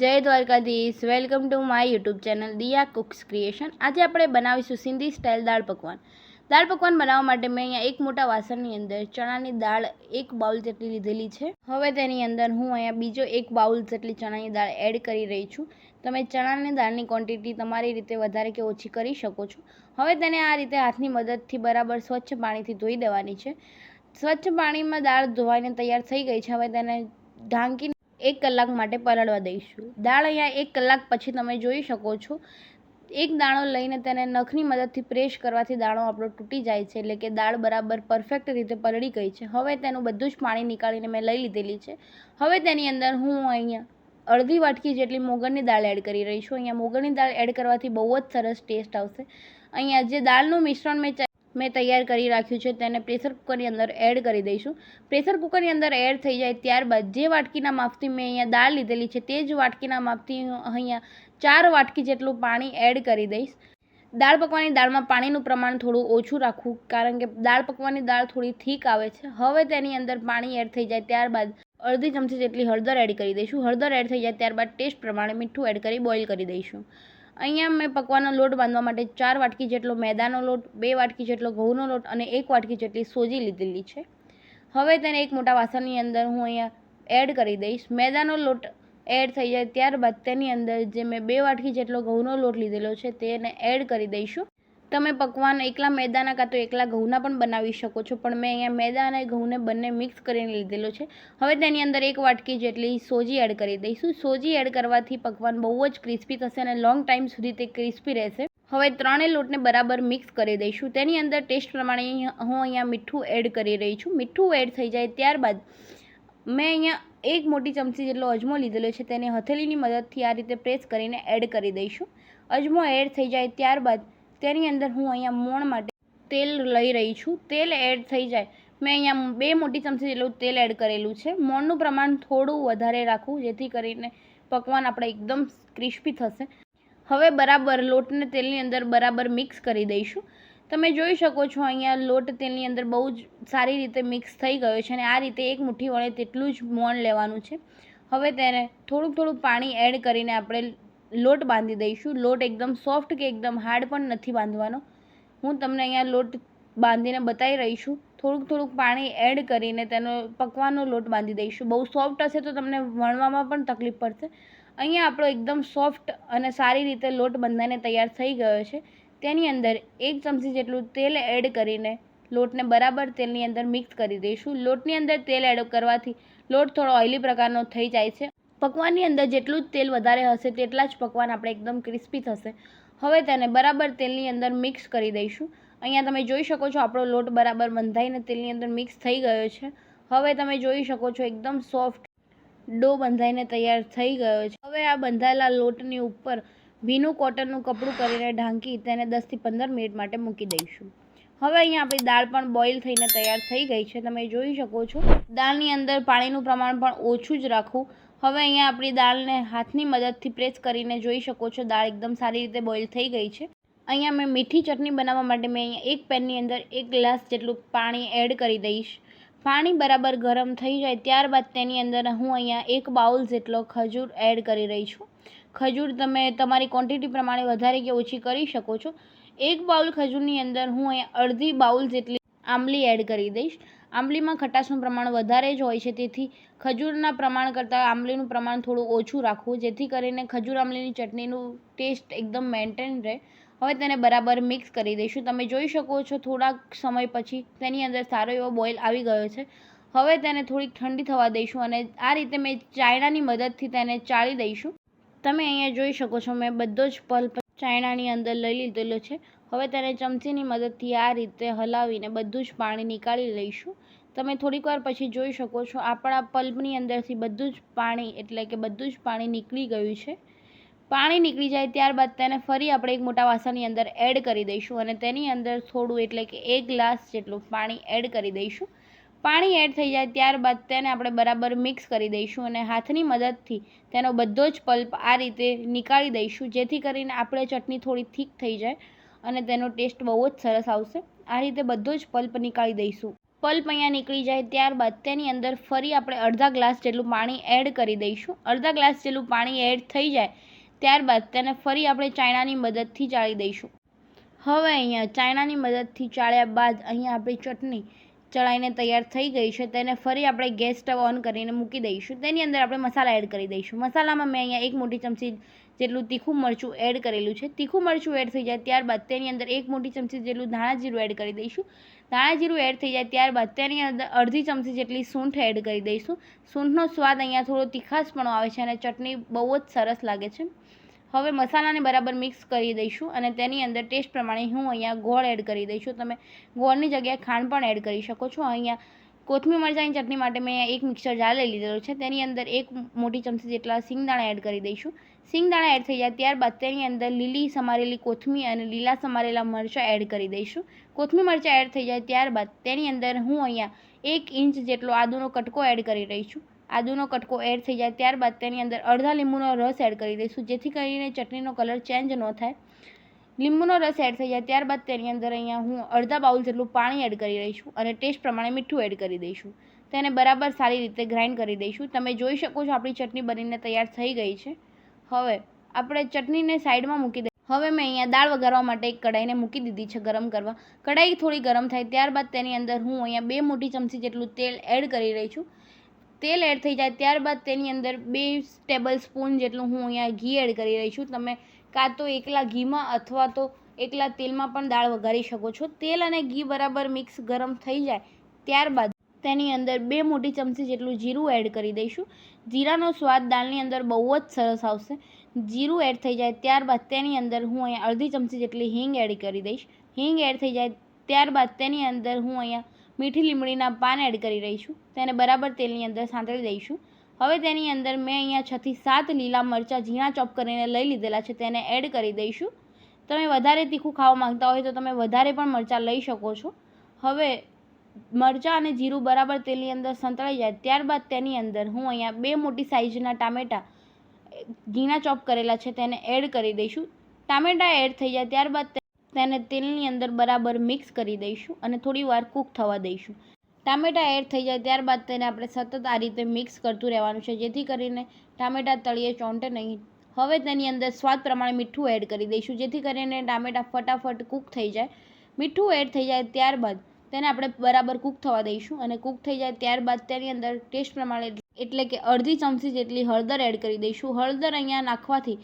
જય Dwarkadhish. Welcome to my YouTube channel Diya cooks creation આજે આપણે બનાવીશું સિંધી સ્ટાઇલ દાળ પકવાન. દાળ પકવાન બનાવવા માટે મેં અહીંયા એક મોટા વાસણની અંદર ચણાની દાળ એક બાઉલ જેટલી લીધેલી છે. હવે તેની અંદર હું અહીંયા બીજો એક બાઉલ જેટલી ચણાની દાળ એડ કરી રહી છું. તમે ચણાની દાળની ક્વોન્ટિટી તમારી રીતે વધારે કે ઓછી કરી શકો છો. હવે તેને આ રીતે હાથની મદદથી બરાબર સ્વચ્છ પાણીથી ધોઈ દેવાની છે. સ્વચ્છ પાણીમાં દાળ ધોવાઈને તૈયાર થઈ ગઈ છે. હવે તેને ઢાંકીને એક કલાક માટે પલળવા દઈશું. દાળ અહીંયા એક કલાક પછી તમે જોઈ શકો છો. એક દાણો લઈને તેને નખની મદદથી પ્રેસ કરવાથી દાણો આપણો તૂટી જાય છે, એટલે કે દાળ બરાબર પરફેક્ટ રીતે પલળી ગઈ છે. હવે તેનું બધું જ પાણી નીકાળીને મેં લઈ લીધેલી છે. હવે તેની અંદર હું અહીંયા અડધી વાટકી જેટલી મોગરની દાળ એડ કરી રહી છું. અહીંયા મોગરની દાળ એડ કરવાથી બહુ જ સરસ ટેસ્ટ આવશે. અહીંયા જે દાળનું મિશ્રણ મેં મેં તૈયાર કરી રાખ્યું છે, તેને પ્રેશર કુકરની અંદર એડ કરી દઈશું. પ્રેશર કુકરની અંદર એડ થઈ જાય ત્યારબાદ જે વાટકીના માપથી મેં અહીંયા દાળ લીધેલી છે, તે જ વાટકીના માપથી હું અહીંયા ચાર વાટકી જેટલું પાણી એડ કરી દઈશ. દાળ પકવાની દાળમાં પાણીનું પ્રમાણ થોડું ઓછું રાખવું, કારણ કે દાળ પકવાની દાળ થોડી થીક આવે છે. હવે તેની અંદર પાણી એડ થઈ જાય ત્યારબાદ અડધી ચમચી જેટલી હળદર એડ કરી દઈશું. હળદર એડ થઈ જાય ત્યારબાદ ટેસ્ટ પ્રમાણે મીઠું એડ કરી બોઇલ કરી દઈશું. અહીંયા મેં પકવાનો લોટ બાંધવા માટે ચાર વાટકી જેટલો મેદાનો લોટ, બે વાટકી જેટલો ઘઉંનો લોટ અને એક વાટકી જેટલી સોજી લીધેલી છે. હવે તેને એક મોટા વાસણની અંદર હું અહીંયા એડ કરી દઈશ. મેદાનો લોટ એડ થઈ જાય ત્યારબાદ તેની અંદર જે મેં બે વાટકી જેટલો ઘઉંનો લોટ લીધેલો છે તેને એડ કરી દઈશું. તમે પકવાન એકલા મેદાના કાં તો એકલા ઘઉંના પણ બનાવી શકો છો, પણ મેં અહીંયા મેદા અને ઘઉંને બંને મિક્સ કરીને લીધેલો છે. હવે તેની અંદર એક વાટકી જેટલી સોજી એડ કરી દઈશું. સોજી એડ કરવાથી પકવાન બહુ જ ક્રિસ્પી થશે અને લોંગ ટાઈમ સુધી તે ક્રિસ્પી રહેશે. હવે ત્રણેય લોટને બરાબર મિક્સ કરી દઈશું. તેની અંદર ટેસ્ટ પ્રમાણે હું અહીંયા મીઠું એડ કરી રહી છું. મીઠું એડ થઈ જાય ત્યારબાદ મેં અહીંયા એક મોટી ચમચી જેટલો અજમો લીધેલો છે, તેને હથેળીની મદદથી આ રીતે પ્રેસ કરીને એડ કરી દઈશું. અજમો એડ થઈ જાય ત્યારબાદ તેની અંદર હું અહીંયા મોણ માટે તેલ લઈ રહી છું. તેલ એડ થઈ જાય. મેં અહીંયા બે મોટી ચમચી જેટલું તેલ એડ કરેલું છે. મોણનું પ્રમાણ થોડું વધારે રાખવું, જેથી કરીને પકવાન આપણે એકદમ ક્રિસ્પી થશે. હવે બરાબર લોટને તેલની અંદર બરાબર મિક્સ કરી દઈશું. તમે જોઈ શકો છો અહીંયા લોટ તેલની અંદર બહુ જ સારી રીતે મિક્સ થઈ ગયો છે અને આ રીતે એક મુઠ્ઠી વળે તેટલું જ મોણ લેવાનું છે. હવે તેને થોડુંક થોડુંક પાણી એડ કરીને આપણે લોટ બાંધી દઈશું. લોટ એકદમ સોફ્ટ કે એકદમ હાર્ડ પણ નથી બાંધવાનો. હું તમને અહીંયા લોટ બાંધીને બતાવી રહી છું. થોડુંક થોડુંક પાણી એડ કરીને તેનો પકવાનો લોટ બાંધી દઈશું. બહુ સોફ્ટ હશે તો તમને વણવામાં પણ તકલીફ પડશે. અહીંયા આપણો એકદમ સોફ્ટ અને સારી રીતે લોટ બંધાઈને તૈયાર થઈ ગયો છે. તેની અંદર એક ચમચી જેટલું તેલ એડ કરીને લોટને બરાબર તેલની અંદર મિક્સ કરી દઈશું. લોટની અંદર તેલ એડ કરવાથી લોટ થોડો ઓઇલી પ્રકારનો થઈ જાય છે. પકવાનની અંદર જેટલું જ તેલ વધારે હશે તેટલા જ પકવાન આપણે એકદમ ક્રિસ્પી થશે. હવે તેને બરાબર તેલની અંદર મિક્સ કરી દઈશું. અહીંયા તમે જોઈ શકો છો આપણો લોટ બરાબર બંધાઈને તેલની અંદર મિક્સ થઈ ગયો છે. હવે તમે જોઈ શકો છો એકદમ સોફ્ટ ડો બંધાઈને તૈયાર થઈ ગયો છે. હવે આ બંધાયેલા લોટની ઉપર ભીનું કોટનનું કપડું કરીને ઢાંકી તેને દસથી પંદર મિનિટ માટે મૂકી દઈશું. હવે અહીંયા આપણી દાળ પણ બોઇલ થઈને તૈયાર થઈ ગઈ છે. તમે જોઈ શકો છો. દાળની અંદર પાણીનું પ્રમાણ પણ ઓછું જ રાખવું. હવે અહીંયા આપણી દાળને હાથની મદદથી પ્રેસ કરીને જોઈ શકો છો. દાળ એકદમ સારી રીતે બોઇલ થઈ ગઈ છે. અહીંયા મેં મીઠી ચટણી બનાવવા માટે મેં અહીંયા એક પેનની અંદર એક ગ્લાસ જેટલું પાણી એડ કરી દઈશ. પાણી બરાબર ગરમ થઈ જાય ત્યારબાદ તેની અંદર હું અહીંયા એક બાઉલ જેટલો ખજૂર એડ કરી રહી છું. ખજૂર તમે તમારી ક્વોન્ટિટી પ્રમાણે વધારે કે ઓછી કરી શકો છો. એક બાઉલ ખજૂરની અંદર હું અહીંયા અડધી બાઉલ જેટલી આંબલી એડ કરી દઈશ. આંબલીમાં ખટાશનું પ્રમાણ વધારે જ હોય છે, તેથી ખજૂરના પ્રમાણ કરતાં આંબલીનું પ્રમાણ થોડું ઓછું રાખવું, જેથી કરીને ખજૂર આંબલીની ચટણીનું ટેસ્ટ એકદમ મેન્ટેન રહે. હવે તેને બરાબર મિક્સ કરી દઈશું. તમે જોઈ શકો છો, થોડાક સમય પછી તેની અંદર સારો એવો બોઇલ આવી ગયો છે. હવે તેને થોડીક ઠંડી થવા દઈશું અને આ રીતે મેં ચાયણાની મદદથી તેને ચાળી દઈશું. તમે અહીંયા જોઈ શકો છો, મેં બધો જ પલ્પ ચાયણાની અંદર લઈ લીધેલો છે. હવે તેને ચમચીની મદદથી આ રીતે હલાવીને બધું જ પાણી નીકાળી લઈશું. તમે થોડીક વાર પછી જોઈ શકો છો, આપણા પલ્પની અંદરથી બધું જ પાણી, એટલે કે બધું જ પાણી નીકળી ગયું છે. પાણી નીકળી જાય ત્યારબાદ તેને ફરી આપણે એક મોટા વાસણની અંદર એડ કરી દઈશું અને તેની અંદર થોડું, એટલે કે એક ગ્લાસ જેટલું પાણી એડ કરી દઈશું. પાણી એડ થઈ જાય ત્યારબાદ તેને આપણે બરાબર મિક્સ કરી દઈશું અને હાથની મદદથી તેનો બધો જ પલ્પ આ રીતે નીકાળી દઈશું, જેથી કરીને આપણે ચટણી થોડી થીક થઈ જાય. અને તેનો ટેસ્ટ બહુ જ સરસ આવશે. આ રીતે બધો જ પલ્પ નીકાળી દઈશું. પલ્પ અહીંયા નીકળી જાય ત્યારબાદ તેની અંદર ફરી આપણે અડધા ગ્લાસ જેટલું પાણી એડ કરી દઈશું. અડધા ગ્લાસ જેટલું પાણી એડ થઈ જાય ત્યારબાદ તેને ફરી આપણે ચાયણાની મદદથી ચાળી દઈશું. હવે અહીંયા ચાયણાની મદદથી ચાળ્યા બાદ અહીંયા આપણી ચટણી ચડાઈને તૈયાર થઈ ગઈ છે. તેને ફરી આપણે ગેસ સ્ટવ ઓન કરીને મૂકી દઈશું. તેની અંદર આપણે મસાલા એડ કરી દઈશું. મસાલામાં મેં અહીંયા એક મોટી ચમચી જેટલું તીખું મરચું એડ કરેલું છે. તીખું મરચું એડ થઈ જાય ત્યારબાદ તેની અંદર એક મોટી ચમચી જેટલું ધાણા જીરું એડ કરી દઈશું. ધાણા જીરું એડ થઈ જાય ત્યારબાદ તેની અંદર અડધી ચમચી જેટલી સૂંઠ એડ કરી દઈશું. સૂંઠનો સ્વાદ અહીંયા થોડો તીખાશપણો આવે છે અને ચટણી બહુ જ સરસ લાગે છે. હવે મસાલાને બરાબર મિક્સ કરી દઈશું અને તેની અંદર ટેસ્ટ પ્રમાણે હું અહીંયા ગોળ એડ કરી દઈશું. તમે ગોળની જગ્યાએ ખાંડ પણ એડ કરી શકો છો. અહીંયા કોથમીર મરચાંની ચટણી માટે મેં એક મિક્સર જાર લઈ લીધેલો છે. તેની અંદર એક મોટી ચમચી જેટલા સિંગદાણા એડ કરી દઈશું. સિંગદાણા એડ થઈ જાય ત્યારબાદ તેની અંદર લીલી સમારેલી કોથમીર અને લીલા સમારેલા મરચાં એડ કરી દઈશું. કોથમીર મરચાં એડ થઈ જાય ત્યારબાદ તેની અંદર હું અહીંયા એક ઇંચ જેટલો આદુનો કટકો એડ કરી રહી છું. આદુનો કટકો એડ થઈ જાય ત્યારબાદ તેની અંદર અડધા લીંબુનો રસ એડ કરી દઈશું, જેથી કરીને ચટણીનો કલર ચેન્જ ન થાય. લીંબુનો રસ એડ થઈ જાય ત્યારબાદ તેની અંદર અહીંયા હું અડધા બાઉલ જેટલું પાણી એડ કરી રહીશું અને ટેસ્ટ પ્રમાણે મીઠું એડ કરી દઈશું. તેને બરાબર સારી રીતે ગ્રાઇન્ડ કરી દઈશું. તમે જોઈ શકો છો આપણી ચટણી બનીને તૈયાર થઈ ગઈ છે. હવે આપણે ચટણીને સાઈડમાં મૂકી દઈએ. હવે મેં અહીંયા દાળ વઘારવા માટે એક કઢાઈને મૂકી દીધી છે ગરમ કરવા. કઢાઈ થોડી ગરમ થાય ત્યારબાદ તેની અંદર હું અહીંયા બે મોટી ચમચી જેટલું તેલ એડ કરી રહી છું. તેલ એડ થઈ જાય ત્યારબાદ તેની અંદર બે ટેબલ સ્પૂન જેટલું હું અહીંયા ઘી એડ કરી રહી છું. તમે કાં તો એકલા ઘીમાં અથવા તો એકલા તેલમાં પણ દાળ વઘારી શકો છો. તેલ અને ઘી બરાબર મિક્સ ગરમ થઈ જાય ત્યારબાદ તેની અંદર બે મોટી ચમચી જેટલું જીરું એડ કરી દઈશું. જીરાનો સ્વાદ દાળની અંદર બહુ જ સરસ આવશે. જીરું એડ થઈ જાય ત્યારબાદ તેની અંદર હું અહીંયા અડધી ચમચી જેટલી હિંગ એડ કરી દઈશ. હિંગ એડ થઈ જાય ત્યારબાદ તેની અંદર હું અહીંયા મીઠી લીમડીના પાન એડ કરી રહી છું. તેને બરાબર તેલની અંદર સાંતળી દઈશું. હવે તેની અંદર મેં અહીંયા છથી સાત લીલા મરચાં ઝીણા ચોપ કરીને લઈ લીધેલા છે, તેને એડ કરી દઈશું. તમે વધારે તીખું ખાવા માંગતા હોય તો તમે વધારે પણ મરચાં લઈ શકો છો. હવે મરચાં અને જીરું બરાબર તેલની અંદર સંતળાઈ જાય, ત્યારબાદ તેની અંદર હું અહીંયા બે મોટી સાઇઝના ટામેટાં ઘીણા ચોપ કરેલા છે તેને એડ કરી દઈશું. ટામેટાં એડ થઈ જાય ત્યારબાદ તેને તેલની અંદર બરાબર મિક્સ કરી દઈશું અને થોડી વાર કૂક થવા દઈશું. ટામેટાં એડ થઈ જાય ત્યારબાદ તેને આપણે સતત આ રીતે મિક્સ કરતું રહેવાનું છે, જેથી કરીને ટામેટાં તળીએ, ચોંટે નહીં. હવે તેની અંદર સ્વાદ પ્રમાણે મીઠું એડ કરી દઈશું, જેથી કરીને ટામેટાં ફટાફટ કૂક થઈ જાય. મીઠું એડ થઈ જાય ત્યારબાદ તેને આપણે બરાબર કૂક થવા દઈશું અને કૂક થઈ જાય ત્યારબાદ તેની અંદર ટેસ્ટ પ્રમાણે એટલે કે અડધી ચમચી જેટલી હળદર એડ કરી દઈશું. હળદર અહીંયા નાખવાથી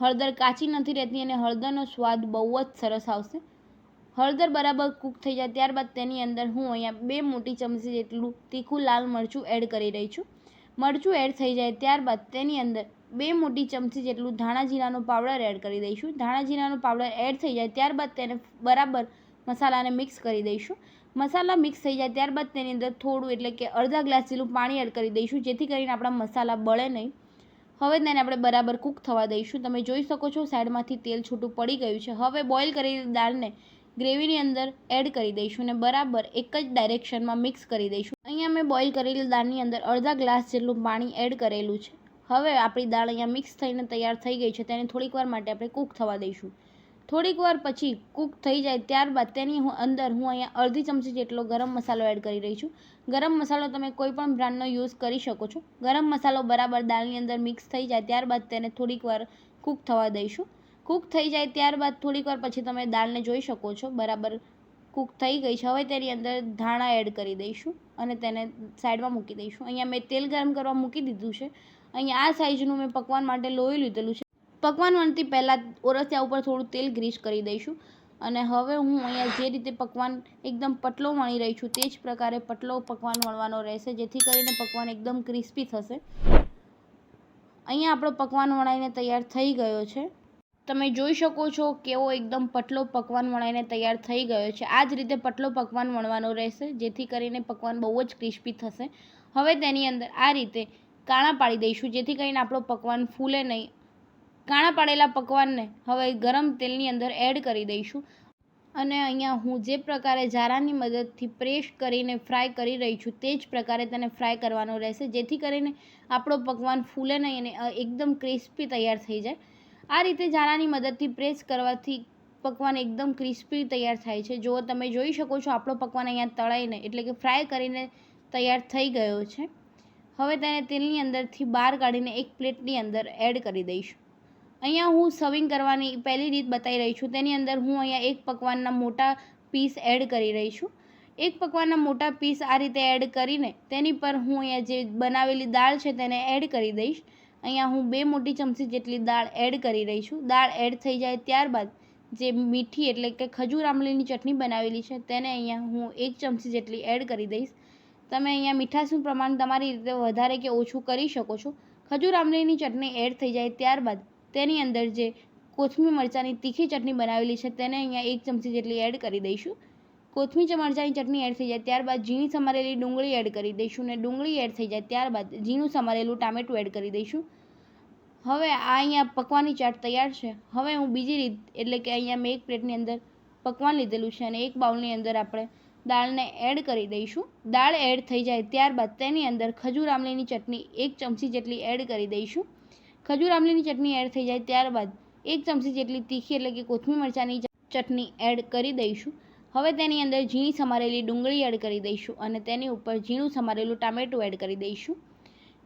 હળદર કાચી નથી રહેતી અને હળદરનો સ્વાદ બહુ જ સરસ આવશે. હળદર બરાબર કૂક થઈ જાય ત્યારબાદ તેની અંદર હું અહીંયા બે મોટી ચમચી જેટલું તીખું લાલ મરચું એડ કરી રહી છું. મરચું એડ થઈ જાય ત્યારબાદ તેની અંદર બે મોટી ચમચી જેટલું ધાણા જીરાનો પાવડર એડ કરી દઈશું. ધાણા જીરાનો પાવડર એડ થઈ જાય ત્યારબાદ તેને બરાબર મસાલાને મિક્સ કરી દઈશું. મસાલા મિક્સ થઈ જાય ત્યારબાદ તેની અંદર થોડું એટલે કે અડધા ગ્લાસ જેટલું પાણી એડ કરી દઈશું, જેથી કરીને આપણા મસાલા બળે નહીં. હવે તેને આપણે બરાબર કૂક થવા દઈશું. તમે જોઈ શકો છો સાઈડમાંથી તેલ છૂટું પડી ગયું છે. હવે બોઇલ કરેલી દાળને ગ્રેવીની અંદર એડ કરી દઈશું અને બરાબર એક જ ડાયરેક્શનમાં મિક્સ કરી દઈશું. અહીંયા મેં બોઇલ કરેલી દાળની અંદર અડધા ગ્લાસ જેટલું પાણી એડ કરેલું છે. હવે આપણી દાળ અહીંયા મિક્સ થઈને તૈયાર થઈ ગઈ છે. તેને થોડીક વાર માટે આપણે કૂક થવા દઈશું. થોડીક વાર પછી કૂક થઈ જાય ત્યારબાદ તેની અંદર હું અહીંયા અડધી ચમચી જેટલો ગરમ મસાલો એડ કરી રહી છું. ગરમ મસાલો તમે કોઈ પણ બ્રાન્ડનો યુઝ કરી શકો છો. ગરમ મસાલો બરાબર દાળની અંદર મિક્સ થઈ જાય ત્યારબાદ તેને થોડીક વાર કૂક થવા દઈશું. કૂક થઈ જાય ત્યારબાદ થોડીક વાર પછી તમે દાળને જોઈ શકો છો. બરાબર કૂક થઈ ગઈ છે. હવે તેની અંદર ધાણા એડ કરી દઈશું અને તેને સાઈડમાં મૂકી દઈશું. અહીંયા મેં તેલ ગરમ કરવા મૂકી દીધું છે. અહીંયા આ સાઈઝનું મેં પકવાન માટે લોહી લીધેલું છે. પકવાન વણતી પહેલાં ઓરસિયા ઉપર થોડું તેલ ગ્રીસ કરી દઈશું. અને હવે હું અહીંયા જે રીતે પકવાન એકદમ પતલો વણી રહી છું તે જ પ્રકારે પટલો પકવાન વણવાનો રહેશે, જેથી કરીને પકવાન એકદમ ક્રિસ્પી થશે. અહીંયા આપણો પકવાન વણાઈને તૈયાર થઈ ગયો છે. તમે જોઈ શકો છો કેવો એકદમ પટલો પકવાન વણાઈને તૈયાર થઈ ગયો છે. આ જ રીતે પટલો પકવાન વણવાનો રહેશે, જેથી કરીને પકવાન બહુ જ ક્રિસ્પી થશે. હવે તેની અંદર આ રીતે કાણા પાડી દઈશું, જેથી કરીને આપણો પકવાન ફૂલે નહીં. કાણા પાડેલા પકવાનને હવે ગરમ તેલની અંદર એડ કરી દઈશું. અને અહીંયા હું જે પ્રકારે જારાની મદદથી પ્રેસ કરીને ફ્રાય કરી રહી છું તે જ પ્રકારે તેને ફ્રાય કરવાનો રહેશે, જેથી કરીને આપણો પકવાન ફૂલે નહીં અને એકદમ ક્રિસ્પી તૈયાર થઈ જાય. આ રીતે જારાની મદદથી પ્રેસ કરવાથી પકવાન એકદમ ક્રિસ્પી તૈયાર થાય છે. જો તમે જોઈ શકો છો આપણો પકવાન અહીંયા તળાઈને એટલે કે ફ્રાય કરીને તૈયાર થઈ ગયો છે. હવે તેને તેલની અંદરથી બહાર કાઢીને એક પ્લેટની અંદર એડ કરી દઈશું. અહીંયા હું સર્વિંગ કરવાની પહેલી રીત બતાવી રહી છું. તેની અંદર હું અહીંયા એક પકવાનના મોટા પીસ એડ કરી રહી છું. એક પકવાનના મોટા પીસ આ રીતે એડ કરીને તેની પર હું અહીંયા જે બનાવેલી દાળ છે તેને એડ કરી દઈશ. અહીંયા હું બે મોટી ચમચી જેટલી દાળ એડ કરી રહી છું. દાળ એડ થઈ જાય ત્યારબાદ જે મીઠી એટલે કે ખજૂર આમલીની ચટણી બનાવેલી છે તેને અહીંયા હું એક ચમચી જેટલી એડ કરી દઈશ. તમે અહીંયા મીઠાશનું પ્રમાણ તમારી રીતે વધારે કે ઓછું કરી શકો છો. ખજૂર આમલીની ચટણી એડ થઈ જાય ત્યારબાદ તેની અંદર જે કોથમીર મરચાંની તીખી ચટણી બનાવેલી છે, તેને અહીંયા એક ચમચી જેટલી એડ કરી દઈશું. કોથમીર મરચાંની ચટણી એડ થઈ જાય, ત્યારબાદ ઝીણી સમારેલી ડુંગળી એડ કરી દઈશું ને ડુંગળી એડ થઈ જાય, ત્યારબાદ ઝીણું સમારેલું ટામેટું એડ કરી દઈશું. હવે આ અહીંયા પકવાની ચાટ તૈયાર છે. હવે હું બીજી રીત, એટલે કે અહીંયા મેં એક પ્લેટની અંદર પકવાન લીધેલું છે અને એક બાઉલની અંદર આપણે દાળને એડ કરી દઈશું. દાળ એડ થઈ જાય, ત્યારબાદ તેની અંદર ખજૂર આમલીની ચટણી એક ચમચી જેટલી એડ કરી દઈશું. ખજૂર આમલીની ચટણી એડ થઈ જાય ત્યારબાદ એક ચમચી જેટલી તીખી એટલે કે કોથમીર મરચાંની ચટણી એડ કરી દઈશું. હવે તેની અંદર ઝીણી સમારેલી ડુંગળી એડ કરી દઈશું અને તેની ઉપર ઝીણું સમારેલું ટામેટું એડ કરી દઈશું.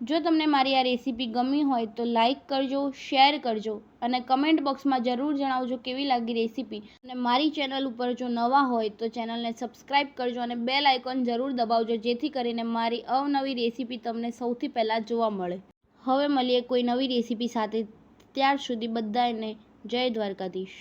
જો તમને મારી આ રેસીપી ગમી હોય તો લાઈક કરજો શેર કરજો અને કમેન્ટ બોક્સમાં જરૂર જણાવજો કેવી લાગી રેસીપી અને મારી ચેનલ ઉપર જો નવા હોય તો ચેનલને સબસ્ક્રાઇબ કરજો અને બેલ આઇકોન જરૂર દબાવજો જેથી કરીને મારી અવનવી રેસીપી તમને સૌથી પહેલાં જોવા મળે. હવે મળીએ કોઈ નવી રેસીપી સાથે. ત્યાર સુધી બધાને જય દ્વારકાધીશ.